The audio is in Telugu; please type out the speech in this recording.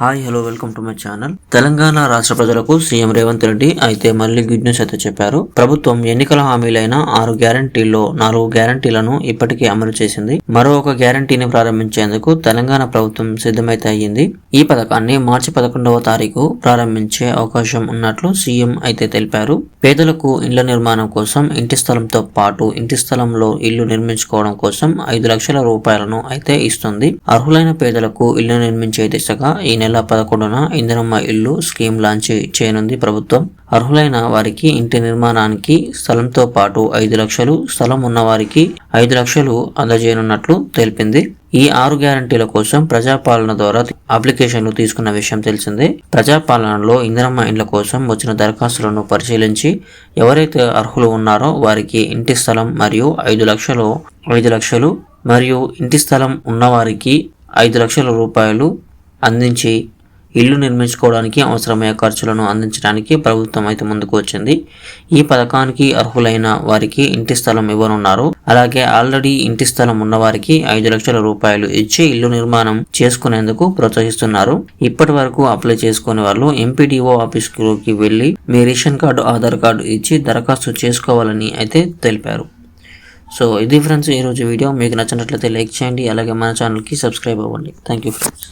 Hi hello welcome to my channel Telangana రాష్ట్ర ప్రజలకు సీఎం రేవంత్ రెడ్డి అయితే మళ్ళీ గుడ్ న్యూస్ అయితే చెప్పారు. ప్రభుత్వం ఎన్నికల హామీలైన ఆరు గ్యారంటీల్లో నాలుగు గ్యారంటీలను ఇప్పటికే అమలు చేసింది. మరో ఒక గ్యారంటీని ప్రారంభించేందుకు తెలంగాణ ప్రభుత్వం సిద్ధమైతే అయ్యింది. ఈ పథకాన్ని మార్చి పదకొండవ తారీఖు ప్రారంభించే అవకాశం ఉన్నట్లు సీఎం అయితే తెలిపారు. పేదలకు ఇళ్ళ నిర్మాణం కోసం ఇంటి స్థలంతో పాటు ఇంటి స్థలంలో ఇల్లు నిర్మించుకోవడం కోసం ఐదు లక్షల రూపాయలను అయితే ఇస్తుంది. అర్హులైన పేదలకు ఇల్లు నిర్మించే దిశగా ఈ నెల పదకొండున ఇందిరమ్మ ఇల్లు స్కీమ్ లాంచ్ చేయనుంది ప్రభుత్వం. అర్హులైన వారికి ఇంటి నిర్మాణానికి స్థలంతో పాటు ఐదు లక్షలు స్థలం ఉన్నవారికి ఐదు లక్షలు అందజేయనున్నట్లు తెలిపింది. ఈ ఆరు గ్యారంటీల కోసం ప్రజాపాలన ద్వారా అప్లికేషన్లు తీసుకున్న విషయం తెలిసిందే. ప్రజాపాలనలో ఇందిరమ్మ ఇండ్ల కోసం వచ్చిన దరఖాస్తులను పరిశీలించి ఎవరైతే అర్హులు ఉన్నారో వారికి ఇంటి స్థలం మరియు ఐదు లక్షలు ఐదు లక్షలు మరియు ఇంటి స్థలం ఉన్నవారికి ఐదు లక్షల రూపాయలు అందించి ఇల్లు నిర్మించుకోవడానికి అవసరమయ్యే ఖర్చులను అందించడానికి ప్రభుత్వం అయితే ముందుకు వచ్చింది. ఈ పథకానికి అర్హులైన వారికి ఇంటి స్థలం ఇవ్వనున్నారు. అలాగే ఆల్రెడీ ఇంటి స్థలం ఉన్నవారికి ఐదు లక్షల రూపాయలు ఇచ్చి ఇల్లు నిర్మాణం చేసుకునేందుకు ప్రోత్సహిస్తున్నారు. ఇప్పటి వరకు అప్లై చేసుకునే వాళ్ళు ఎంపీడీఓ ఆఫీస్కి వెళ్ళి మీ రేషన్ కార్డు ఆధార్ కార్డు ఇచ్చి దరఖాస్తు చేసుకోవాలని అయితే తెలిపారు. సో ఇది ఫ్రెండ్స్ ఈరోజు వీడియో. మీకు నచ్చినట్లయితే లైక్ చేయండి. అలాగే మన ఛానల్కి సబ్స్క్రైబ్ అవ్వండి. Thank you friends.